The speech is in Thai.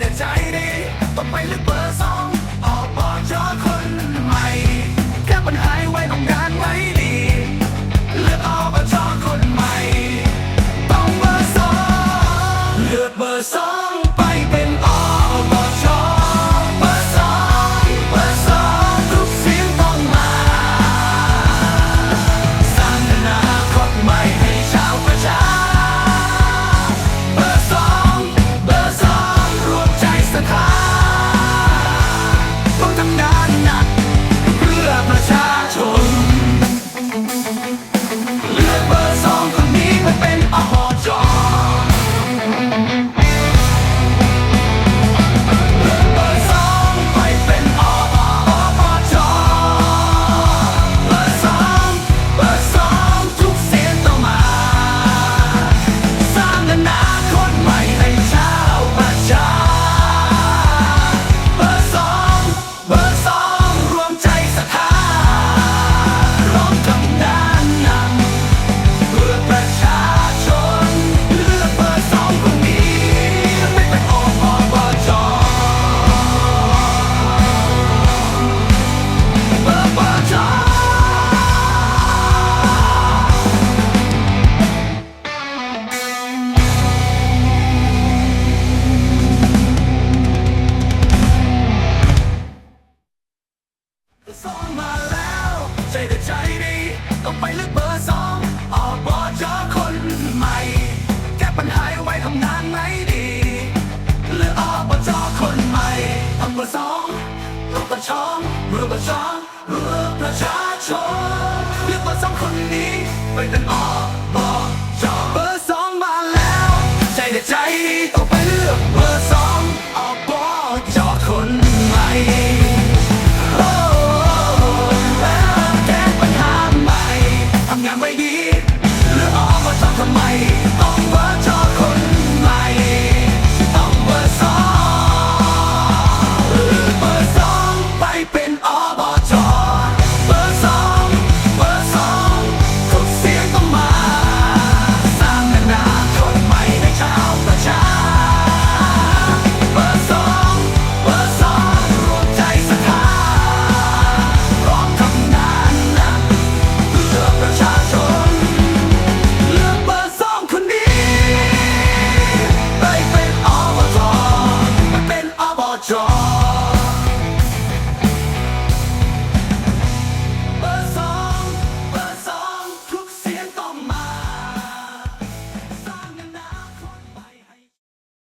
ในใจดีต้องไปลึกเบอร์ สองมาแล้วใช่แต่ใจดีต้องไปลึกเบอร์สองออกบอจอคนใหม่ แก้ปัญหาไว้ทำงานไม่ดีเรือออกบอจอคนใหม่ทำเบอร์สองรูปประชองรูปประชองรูปประชาชนเรือกเบอร์สองคนนี้ไปเป็นออกบอ งานไม่ดีหรือออกมาทำทำไม ต้องเบิร์